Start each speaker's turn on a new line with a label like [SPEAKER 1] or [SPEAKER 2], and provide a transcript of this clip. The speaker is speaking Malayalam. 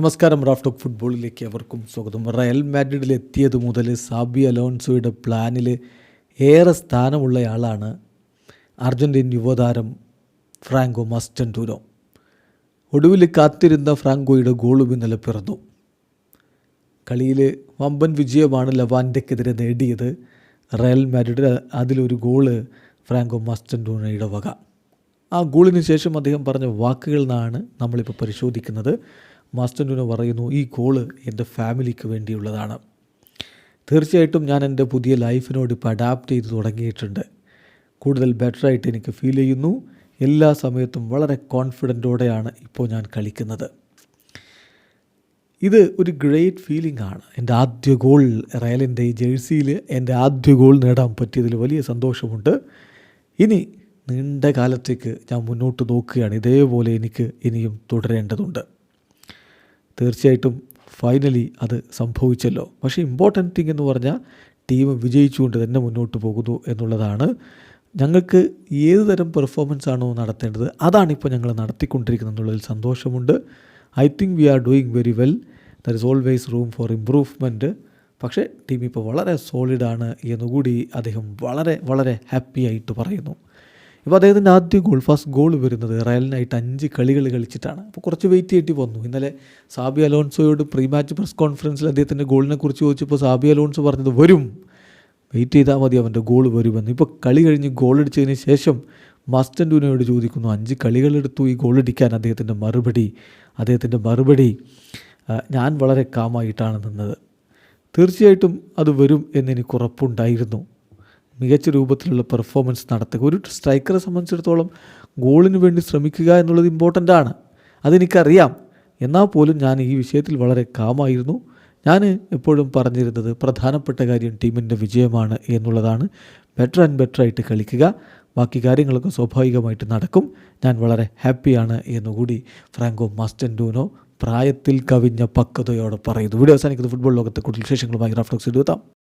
[SPEAKER 1] നമസ്കാരം റാഫ്റ്റ് ഓഫ് ഫുട്ബോളിലേക്ക് അവർക്കും സ്വാഗതം. റയൽ മാഡ്രിഡിൽ എത്തിയത് മുതൽ സാബി അലോൺസോയുടെ പ്ലാനിൽ ഏറെ സ്ഥാനമുള്ളയാളാണ് അർജന്റീൻ യുവതാരം ഫ്രാങ്കോ മസ്റ്റന്റൂരോ ഒടുവിൽ കാത്തിരുന്ന ഫ്രാങ്കോയുടെ ഗോളും ഇന്നലെ പിറന്നു. കളിയിൽ വമ്പൻ വിജയമാണ് ലവാൻഡയ്ക്കെതിരെ നേടിയത്. റയൽ മാഡ്രിഡ് അതിലൊരു ഗോൾ ഫ്രാങ്കോ മസ്റ്റന്റൂനയുടെ വക. ആ ഗോളിന് ശേഷം അദ്ദേഹം പറഞ്ഞ വാക്കുകൾ നിന്നാണ് നമ്മളിപ്പോൾ പരിശോധിക്കുന്നത്. മാസ്റ്റന്റൂന പറയുന്നു ഈ കോൾ എന്റെ ഫാമിലിക്ക് വേണ്ടിയുള്ളതാണ്. തീർച്ചയായിട്ടും ഞാൻ എന്റെ പുതിയ ലൈഫിനോട് ഇപ്പോൾ അഡാപ്റ്റ് ചെയ്ത് തുടങ്ങിയിട്ടുണ്ട്. കൂടുതൽ ബെറ്ററായിട്ട് എനിക്ക് ഫീൽ ചെയ്യുന്നു. എല്ലാ സമയത്തും വളരെ കോൺഫിഡന്റോടെയാണ് ഇപ്പോൾ ഞാൻ കളിക്കുന്നത്. ഇത് ഒരു ഗ്രേറ്റ് ഫീലിംഗ് ആണ്. എന്റെ ആദ്യ ഗോൾ റയലിന്റെ ഈ ജേഴ്സിയിൽ എന്റെ ആദ്യ ഗോൾ നേടാൻ പറ്റിയതിൽ വലിയ സന്തോഷമുണ്ട്. ഇനി നീണ്ട കാലത്തേക്ക് ഞാൻ മുന്നോട്ട് നോക്കുകയാണ്. ഇതേപോലെ എനിക്ക് ഇനിയും തുടരേണ്ടതുണ്ട്. തീർച്ചയായിട്ടും ഫൈനലി അത് സംഭവിച്ചല്ലോ. പക്ഷേ ഇമ്പോർട്ടന്റ് തിങ് എന്ന് പറഞ്ഞാൽ ടീം വിജയിച്ചുകൊണ്ട് തന്നെ മുന്നോട്ട് പോകുന്നു എന്നുള്ളതാണ്. ഞങ്ങൾക്ക് ഏത് തരം പെർഫോമൻസ് ആണോ നടത്തേണ്ടത് അതാണിപ്പോൾ ഞങ്ങൾ നടത്തിക്കൊണ്ടിരിക്കുന്നത് എന്നുള്ളതിൽ സന്തോഷമുണ്ട്. I think we are doing very well there is always room for improvement പക്ഷേ ടീം ഇപ്പോൾ വളരെ സോളിഡാണ് എന്നുകൂടി അദ്ദേഹം വളരെ വളരെ ഹാപ്പി ആയിട്ട് പറയുന്നു. ഇപ്പോൾ അദ്ദേഹത്തിന്റെ ആദ്യ ഗോൾ ഫസ്റ്റ് ഗോൾ വരുന്നത് റയലിനായിട്ട് അഞ്ച് കളികൾ കളിച്ചിട്ടാണ്. അപ്പോൾ കുറച്ച് വെയിറ്റ് ചെയ്തിട്ട് വന്നു. ഇന്നലെ സാബി അലോൺസോയോട് പ്രീ മാച്ച് പ്രസ് കോൺഫറൻസിൽ അദ്ദേഹത്തിന്റെ ഗോളിനെ കുറിച്ച് ചോദിച്ചപ്പോൾ സാബി അലോൺസോ പറഞ്ഞത് വരും. വെയിറ്റ് ചെയ്താൽ മതി അവന്റെ ഗോൾ വരുമെന്ന്. ഇപ്പോൾ കളി കഴിഞ്ഞ് ഗോൾ അടിച്ചതിന് ശേഷം മസ്റ്റൻഡൂനോട് ചോദിക്കുന്നു അഞ്ച് കളികളെടുത്തു ഈ ഗോൾ അടിക്കാൻ അദ്ദേഹത്തിന്റെ മറുപടി? അദ്ദേഹത്തിന്റെ മറുപടി ഞാൻ വളരെ കാമായിട്ടാണ് നിന്നത്. തീർച്ചയായിട്ടും അത് വരും എന്നെനിക്ക് ഉറപ്പുണ്ടായിരുന്നു. മികച്ച രൂപത്തിലുള്ള പെർഫോമൻസ് നടത്തുക. ഒരു സ്ട്രൈക്കറെ സംബന്ധിച്ചിടത്തോളം ഗോളിന് വേണ്ടി ശ്രമിക്കുക എന്നുള്ളത് ഇമ്പോർട്ടന്റ് ആണ്. അതെനിക്കറിയാം. എന്നാൽ പോലും ഞാൻ ഈ വിഷയത്തിൽ വളരെ കാമായിരുന്നു ഞാൻ എപ്പോഴും പറഞ്ഞിരുന്നത് പ്രധാനപ്പെട്ട കാര്യം ടീമിന്റെ വിജയമാണ് എന്നുള്ളതാണ്. ബെറ്റർ ആൻഡ് ബെറ്റർ ആയിട്ട് കളിക്കുക. ബാക്കി കാര്യങ്ങളൊക്കെ സ്വാഭാവികമായിട്ട് നടക്കും. ഞാൻ വളരെ ഹാപ്പിയാണ് എന്നുകൂടി ഫ്രാങ്കോ മാസ്റ്റൻഡൂനോ പ്രായത്തിൽ കവിഞ്ഞ പക്വതയോടെ പറയുന്നു. വീഡിയോ അവസാനിക്കുന്നത് ഫുട്ബോൾ ലോകത്തെ കൂടുതൽ വിശേഷങ്ങളുമായി റാഫ്റ്റോക്സ് എടുത്താം